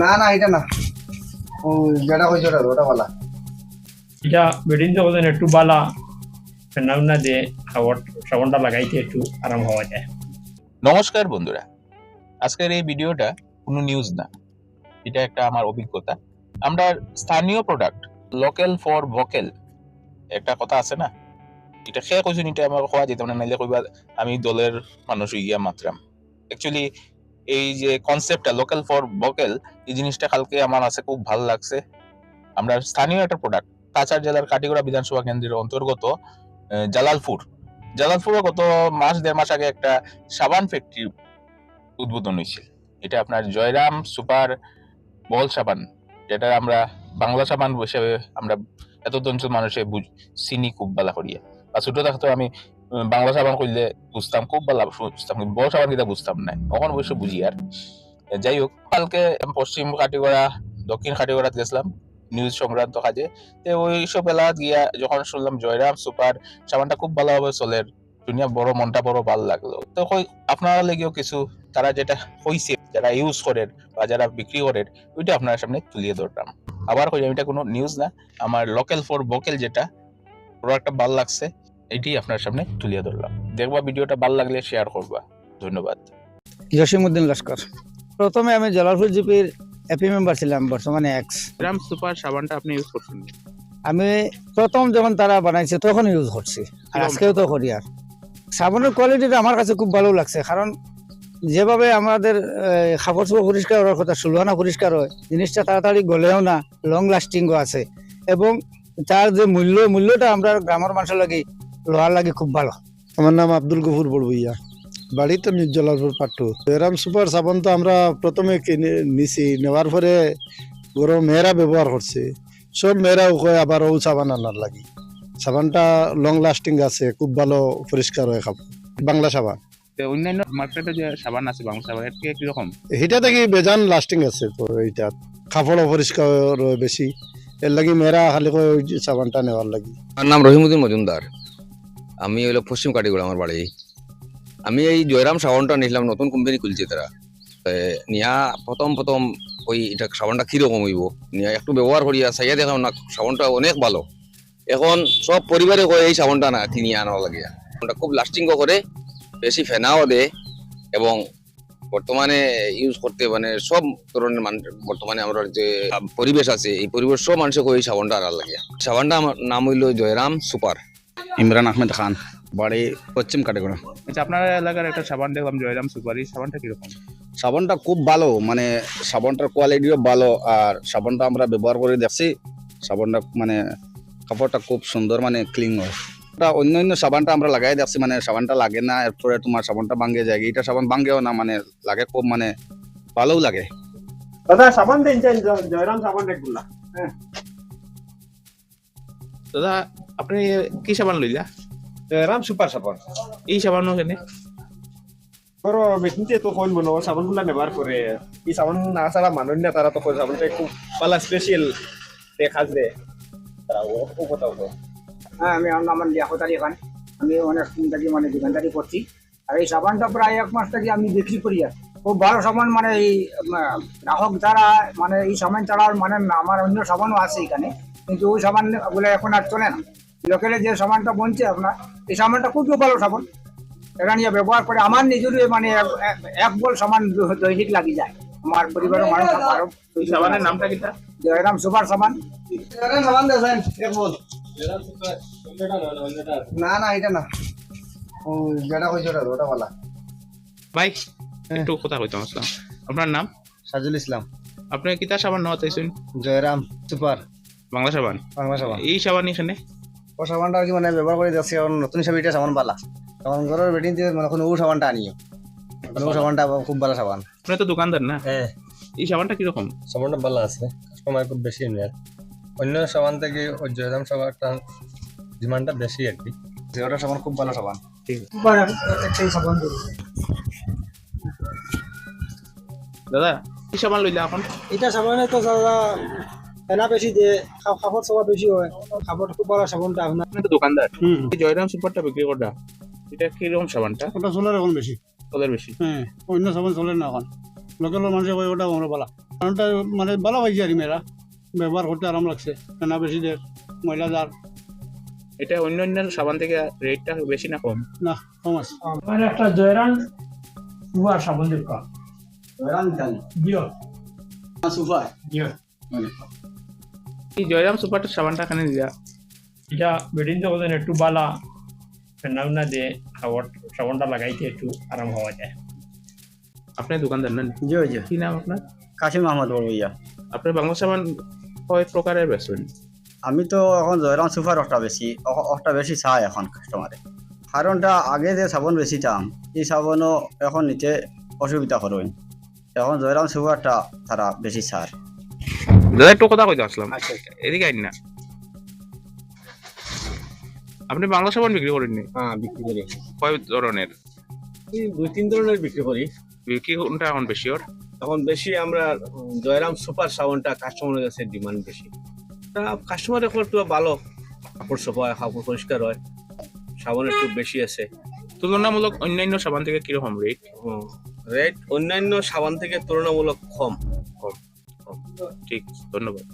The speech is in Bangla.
না না এটা না। ও যেটা কইছো ওটা ওটা বলা। এটা বেডিন যখন একটু বালা। ফেনা উনা দিয়ে খাবার সাবানটা লাগাইতে একটু আরাম হওয়া যায়। নমস্কার বন্ধুরা। আজকের এই ভিডিওটা কোনো নিউজ না। এটা একটা আমার অভিজ্ঞতা। আমরা স্থানীয় প্রোডাক্ট লোকাল ফর ভোকেল একটা কথা আছে না? এটা খেয়ে কইছেন এটা আমার খোয়া যেতাম না নাইলে কইবা আমি দলের মানুষ ইয়া মাত্রাম। অ্যাকচুয়ালি এই যে কনসেপ্টটা লোকাল ফর ভোকেল এই জিনিসটা কালকে আমার আছে খুব ভালো লাগছে। আমরা স্থানীয় একটা প্রোডাক্ট কাছাড় জেলার কাটিগড়া বিধানসভা কেন্দ্রের অন্তর্গত জালালপুর। জালালপুরে গত মাস, দেড় মাস আগে একটা সাবান ফ্যাক্টরি উদ্বোধন হয়েছিল। এটা আপনার জয়রাম সুপার বল সাবান, যেটা আমরা বাংলা সাবান হিসেবে আমরা এত অঞ্চল মানুষে চিনি খুব বালা করিয়া বা ছোট থাকতে আমি বাংলা সাবান করলে বুঝতাম, খুব বালা বুঝতাম কিন্তু বল সাবান কিটা বুঝতাম না। তখন অবশ্য বুঝি আর। যাই হোক, কালকে পশ্চিম কাটিগড়া, দক্ষিণ কাটিগড়াত গেছিলাম নিউজ সংক্রান্ত কাজে। তো ওই সব এলাকাত গিয়া যখন শুনলাম জয়রাম সুপার, সাবানটা খুব ভালোভাবে চলে দুনিয়া বড়, মনটা বড়, ভালো লাগল। তো কই, আপনারা লেগেও কিছু, তারা যেটা হইছে, যারা ইউজ করেন বা যারা বিক্রি করেন, ওইটা আপনার সামনে তুলিয়ে ধরতাম আবার কই এটা কোনো নিউজ না। আমার লোকাল ফর ভোকেল যেটা প্রোডাক্টটা ভালো লাগছে। এটি আপনার সামনে তুলিয়ে ধরলাম। দেখবা ভিডিওটা ভালো লাগলে শেয়ার করবা। ধন্যবাদ। জসিমউদ্দিন লস্কর। প্রথমে আমি জলালপুর জিপির এপি মেম্বার ছিলাম বর্তমানে এক্স গ্রাম সুপার সাবানটা আপনি ইউজ করছেন আমি প্রথম যখন তারা বানাইছে তখন ইউজ করছি। আর আজকেও তো করি আর। সাবানের কোয়ালিটিটা আমার কাছে খুব ভালো লাগছে কারণ যেভাবে আমাদের কাপড় চোপড় পরিষ্কার হওয়ার কথা সুলহানা পরিষ্কার হয় জিনিসটা তাড়াতাড়ি গলেও না লং লাস্টিংও আছে। এবং তার যে মূল্য মূল্যটা আমরা গ্রামের মানুষের লাগে লোহার লাগে খুব ভালো। আমার নাম আব্দুল গফুর বড়বইয়া বাড়িতে মির্জলালপুর পাট্টু। এরাম সুপার সাবান তো আমরা প্রথমে কিনে নিছি নেওয়ার পরে গরম মেয়েরা ব্যবহার করছে। সব মেয়েরাও কয় আবার ও সাবান আনার লাগি। সাবানটা লং লাস্টিং আছে খুব ভালো পরিষ্কার হয় কাপড় বাংলা সাবান। অন্যান্য মার্কেটে যে সাবান আছে বাংলা সাবান এর কীরকম? এটা থেকে বেজান লাস্টিং আছে তো এইটা। কাপড়ও পরিষ্কার হয় বেশি। এর লাগি মেয়েরা খালি কয় ওই সাবানটা নেওয়ার লাগি। আমার নাম রহিমুদ্দিন মজুমদার। আমি হইল পশ্চিম কাটিগুড়া আমার বাড়ি। আমি এই জয়রাম সাবানটা নিলাম নতুন কোম্পানি খুলছে তারা। নিয়া প্রথম প্রথম ওই এটা সাবানটা কীরকম হইব? নিয়া একটু ব্যবহার করিয়া চাইয়া দেখলাম না, সাবানটা অনেক ভালো। এখন সব পরিবারে কয় এই সাবানটা না কিনি আনা লাগে সাবানটা খুব লাস্টিং করে, বেশি ফেনাও দেয় এবং বর্তমানে ইউজ করতে মানে সব ধরনের মানুষ বর্তমানে আমরা যে পরিবেশ আছে, এই পরিবেশ সব মানুষের কয় এই সাবানটা আনার লাগে সাবানটা আমার নাম হইল জয়রাম সুপার। ইমরান আহমেদ খান বাড়ি পশ্চিম কাটিগড়া আচ্ছা আপনার এলাকার একটা সাবান দেখলাম জয়রাম সুপার। সাবানটা কীরকম? সাবানটা খুব ভালো মানে সাবানটার কোয়ালিটিও ভালো আর সাবানটা আমরা ব্যবহার করে দেখছি। সাবানটা মানে কাপড়টা খুব সুন্দর মানে ক্লিন হয়। ওটা অন্য অন্য সাবানটা আমরা লাগাই দেখছি মানে সাবানটা লাগে না এরপরে তোমার সাবানটা ভাঙ্গে যায়। এটা সাবান ভাঙ্গেও না মানে লাগে খুব মানে ভালোও লাগে। দাদা সাবান দেন জয়রাম সাবান রেগুলা দাদা আপনি কি সাবান লইলা? জয়রাম সুপার সাবান। এই সাবান কেনে? বড় মেশিনতে তো কইল মনে সাবানগুলা নেবার করে। এই সাবান না ছাড়া মানুষ না তারা তো সাবানটা খুব পালা স্পেশাল দেখা যায়। তারা ও ও কথাও হ্যাঁ আমি আমার নাম লিয়াকত আলী খান। আমি অনেক দিন থেকে মানে দোকানদারি করছি। আর এই সাবানটা প্রায় এক মাস থেকে আমি বিক্রি করি আর। খুব ভালো সাবান মানে এই গ্রাহক যারা মানে এই সাবান ছাড়া মানে না, আমার অন্য সাবানও আছে এখানে। কিন্তু ওই সাবানগুলো এখন আর চলে না। লোকেলে যে সাবানটা বনছে আপনার এই সাবানটা খুবই ভালো সাবান। এটা নিয়ে ব্যবহার করে আমার নিজেরই মানে এক- বল সামান দৈনিক লাগি যায়। আমার পরিবারের মানুষ আরও সাবানের নামটা কিটা? জয়রাম সুপার সাবান আরে সাবান দেন এক বল না না এটা না। ও যেটা কইছো ওটা ওটা বলা। ভাই একটু কথা কইতাম আসলাম। আপনার নাম? সাজুল ইসলাম। আপনি কিতা সাবান নেওয়া চাইছেন জয়রাম সুপার। বাংলা সাবান? বাংলা সাবান। এই সাবান এখানে? ও সাবানটা আর কি মানে ব্যবহার করে যাচ্ছি কারণ নতুন হিসাবে এটা সাবান পালা তখন ঘরের বেডিং দিয়ে মানে কোনো ও সাবানটা আনিও। মানে ও সাবানটা খুব ভালো সাবান। আপনি তো দোকানদার না? হ্যাঁ। এই সাবানটা কীরকম? সাবানটা ভালো আছে কাস্টমার খুব বেশি নেয়। অন্য সাবান থেকে ওই জয়রাম সাবানটা ডিমান্ডটা বেশি আর কি। ওটা সাবান খুব ভালো সাবান। সাবান দাদা কি সাবান লইলা এখন? এটা সাবানে তো দাদা ফেনা বেশি দিয়ে হয়। কাপড় খুব ভালো সাবানটা আপনার আপনি তো দোকানদার এই জয়রাম সুপারটা বিক্রি করডা এটা কীরকম সাবানটা ওটা সোলার এখন বেশি ওদের বেশি হ্যাঁ অন্য সাবান চলে না এখন লোকাল মানুষের কয় ওটা আমরা বালা? কারণটা মানে বালা পাইছি আর মেয়েরা ব্যবহার করতে আরাম লাগছে। না বেশি দের ময়লা যার এটা অন্য অন্য সাবান থেকে রেটটা বেশি না কম? না কম আছে। আমার একটা জয়রান সুপার সাবান দরকার জিও সুপার জিও এই জয়রাম সুপার সাবানটা এখানে দিয়া। এটা বেডিন যখন একটু বালা। ফেনা উনা দিয়ে খাবার সাবানটা লাগাইতে একটু আরাম হওয়া যায়। আপনি দোকানদার না? জি জি। কি নাম আপনার? কাশিম আহমদ বড়বইয়া আপনি বাংলা সাবান কয় প্রকারের বেচবেন? আমি তো এখন জয়রাম সুপার অটা বেশি অ- অটা বেশি চাই এখন কাস্টমারে কারণটা আগে যে সাবন বেশি দাম এই সাবনও এখন নিতে অসুবিধা করবেন এখন জয়রাম সুপারটা তারা বেশি ছাড় দাদা একটু কথা কইতে আসলাম। আচ্ছা এদিকে আইন না। আপনি বাংলা সাবান বিক্রি করেননি? হ্যাঁ বিক্রি করি। কয় ধরনের? দুই তিন ধরনের বিক্রি করি। বিক্রি কোনটা এখন বেশি ওর? এখন বেশি আমরা জয়রাম সুপার সাবানটা কাস্টমারের কাছে ডিমান্ড বেশি। তা কাস্টমার এখন একটু ভালো কাপড় সফা হয় কাপড় পরিষ্কার হয়। সাবান একটু বেশি আছে। তুলনামূলক অন্যান্য সাবান থেকে কীরকম রেট রেট অন্যান্য সাবান থেকে তুলনামূলক কম। ঠিক ধন্যবাদ।